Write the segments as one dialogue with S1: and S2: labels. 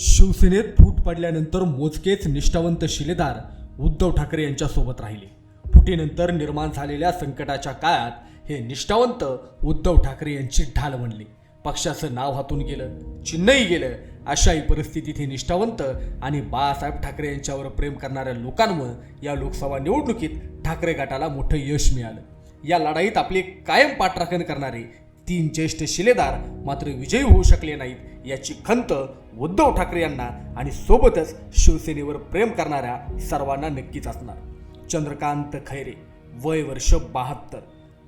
S1: शिवसेनेत फूट पडल्यानंतर मोजकेच निष्ठावंत शिलेदार उद्धव ठाकरे यांच्यासोबत राहिले. फुटीनंतर निर्माण झालेल्या संकटाच्या काळात हे निष्ठावंत उद्धव ठाकरे यांची ढाल बनली. पक्षाचं नाव हातून गेलं चिन्हही गेलं. अशाही परिस्थितीत हे निष्ठावंत आणि बाळासाहेब ठाकरे यांच्यावर प्रेम करणाऱ्या लोकांवर या लोकसभा निवडणुकीत ठाकरे गटाला मोठं यश मिळालं. या लढाईत आपले कायम पाठराखण करणारे तीन ज्येष्ठ शिलेदार मात्र विजयी होऊ शकले नाहीत. याची खंत उद्धव ठाकरे यांना आणि सोबतच शिवसेनेवर प्रेम करणाऱ्या सर्वांना नक्कीच असणार. चंद्रकांत खैरे वय वर्ष बहात्तर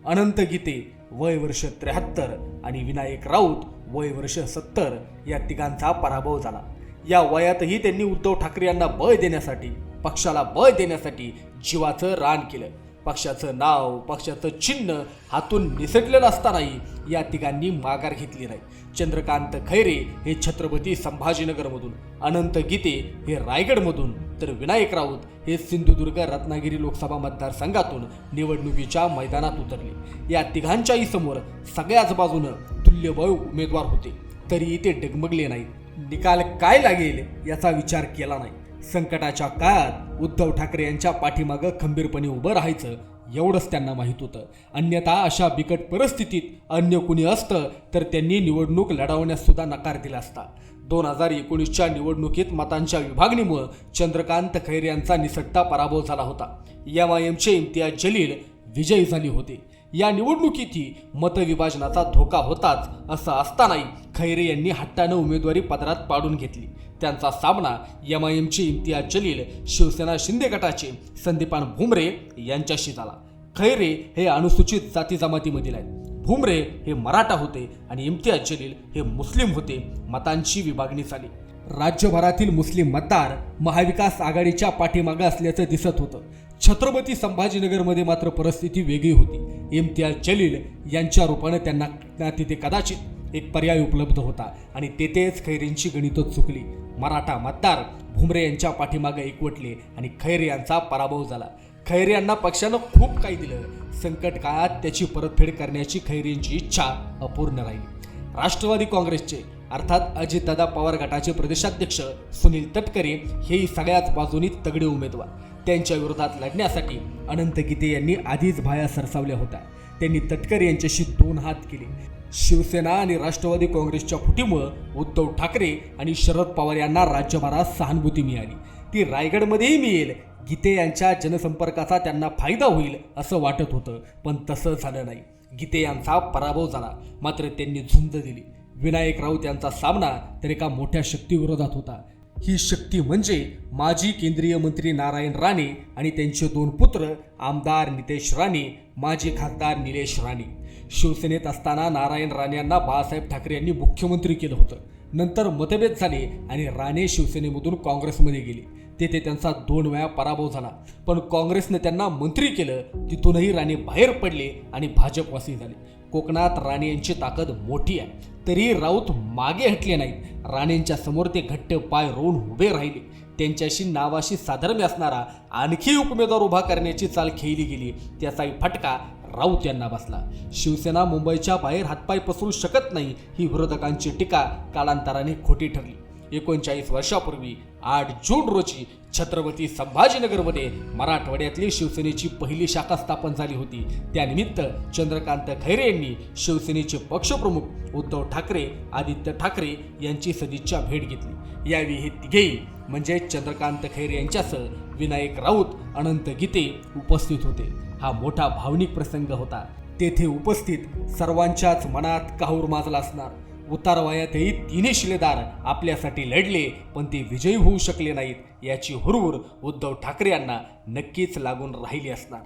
S1: अनंत गीते वय वर्ष त्र्याहत्तर आणि विनायक राऊत वय वर्ष सत्तर या तिघांचा पराभव झाला. या वयातही त्यांनी उद्धव ठाकरे यांना बळ देण्यासाठी पक्षाला बळ देण्यासाठी जीवाचं रान केलं. पक्षाचं नाव पक्षाचं चिन्ह हातून निसटलेलं असतानाही या तिघांनी माघार घेतली नाही. चंद्रकांत खैरे हे छत्रपती संभाजीनगरमधून अनंत गीते हे रायगडमधून तर विनायक राऊत हे सिंधुदुर्ग रत्नागिरी लोकसभा मतदारसंघातून निवडणुकीच्या मैदानात उतरले. या तिघांच्याही समोर सगळ्याच बाजूनं तुल्यबळ उमेदवार होते. तरीही ते डगमगले नाहीत. निकाल काय लागेल याचा विचार केला नाही. संकटाच्या काळात उद्धव ठाकरे यांच्या पाठीमागं खंबीरपणे उभं राहायचं एवढंच त्यांना माहीत होतं. अन्यथा अशा बिकट परिस्थितीत अन्य कुणी असतं तर त्यांनी निवडणूक लढवण्यास सुद्धा नकार दिला असता. दोन हजार एकोणीसच्या निवडणुकीत मतांच्या विभागणीमुळं चंद्रकांत खैर यांचा निसटता पराभव झाला होता. एम आय एमचे इम्तियाज जलील विजयी झाले होते. या निवडणुकीतही मतविभाजनाचा धोका होताच असं असतानाही खैरे यांनी हट्टानं उमेदवारी पदरात पाडून घेतली. त्यांचा सामना एम आय एमचे इम्तियाज जलील शिवसेना शिंदे गटाचे संदीपान भुमरे यांच्याशी झाला. खैरे हे अनुसूचित जाती जमातीमधील आहेत. भुमरे हे मराठा होते आणि इम्तियाज जलील हे मुस्लिम होते मतांची विभागणी झाली. राज्यभरातील मुस्लिम मतदार महाविकास आघाडीच्या पाठीमागं असल्याचं दिसत होतं. छत्रपती संभाजीनगरमध्ये मात्र परिस्थिती वेगळी होती. इम्तियाज जलील यांच्या रूपानं त्यांना तिथे कदाचित एक पर्याय उपलब्ध होता आणि तेथेच खैरेंची गणितं चुकली. मराठा मतदार भुमरे यांच्या पाठीमागे एकवटले आणि खैर यांचा पराभव झाला. खैर यांना पक्षानं खूप काही दिलं. संकट काळात त्याची परतफेड करण्याची खैरेंची इच्छा अपूर्ण राहिली. राष्ट्रवादी काँग्रेसचे अर्थात अजितदादा पवार गटाचे प्रदेशाध्यक्ष सुनील तटकरे हेही सगळ्याच बाजूनी तगडे उमेदवार. त्यांच्या विरोधात लढण्यासाठी अनंत गीते यांनी आधीच भाया सरसावल्या होत्या. त्यांनी तटकरे यांच्याशी दोन हात केले. शिवसेना आणि राष्ट्रवादी काँग्रेसच्या फुटीमुळं उद्धव ठाकरे आणि शरद पवार यांना राज्यभरात सहानुभूती मिळाली. ती रायगडमध्येही मिळेल. गीते यांच्या जनसंपर्काचा त्यांना फायदा होईल असं वाटत होतं पण तसं झालं नाही. गीते यांचा पराभव झाला. मात्र त्यांनी झुंज दिली. विनायक राऊत यांचा सामना तर एका मोठ्या शक्तीविरोधात होता. ही शक्ती म्हणजे माजी केंद्रीय मंत्री नारायण राणे आणि त्यांचे दोन पुत्र आमदार नितेश राणे माजी खासदार निलेश राणे. शिवसेनेत असताना नारायण राणे यांना बाळासाहेब ठाकरे यांनी मुख्यमंत्री केलं होतं. नंतर मतभेद झाले आणि राणे शिवसेनेमधून काँग्रेसमध्ये गेले. तेथे त्यांचा दोन वेळा पराभव झाला. पण काँग्रेसने त्यांना मंत्री केलं तिथूनही राणे बाहेर पडले आणि भाजपवासी झाले. कोकणात राणे यांची ताकद मोठी आहे. तरी राऊत मागे हटले नाहीत. राणेंच्या समोर ते घट्ट पाय रोवून उभे राहिले. त्यांच्याशी नावाशी साधर्म्य असणारा आणखी उमेदवार उभा करण्याची चाल खेळली गेली. त्याचाही फटका राऊत यांना बसला. शिवसेना मुंबईच्या बाहेर हातपाय पसरू शकत नाही ही विरोधकांची टीका कालांतराने खोटी ठरली. एकोणचाळीस वर्षापूर्वी आठ जून रोजी छत्रपती संभाजीनगरमध्ये मराठवाड्यातली शिवसेनेची पहिली शाखा स्थापन झाली होती. त्यानिमित्त चंद्रकांत खैरे यांनी शिवसेनेचे पक्षप्रमुख उद्धव ठाकरे आदित्य ठाकरे यांची सदिच्छा भेट घेतली. यावेळी हे तिघेही म्हणजे चंद्रकांत खैरे यांच्यासह विनायक राऊत अनंत गीते उपस्थित होते. हा मोठा भावनिक प्रसंग होता. तेथे उपस्थित सर्वांच्याच मनात काहूर माजला असणार. उतारवयातही तिन्ही शिलेदार आपल्यासाठी लढले पण ते विजयी होऊ शकले नाहीत याची हुरहुर उद्धव ठाकरे यांना नक्कीच लागून राहिली असणार.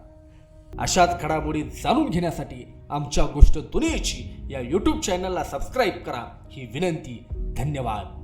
S1: अशाच घडामोडी जाणून घेण्यासाठी आमच्या गोष्ट दुनियेची या यूट्यूब चॅनलला सबस्क्राईब करा. ही विनंती धन्यवाद.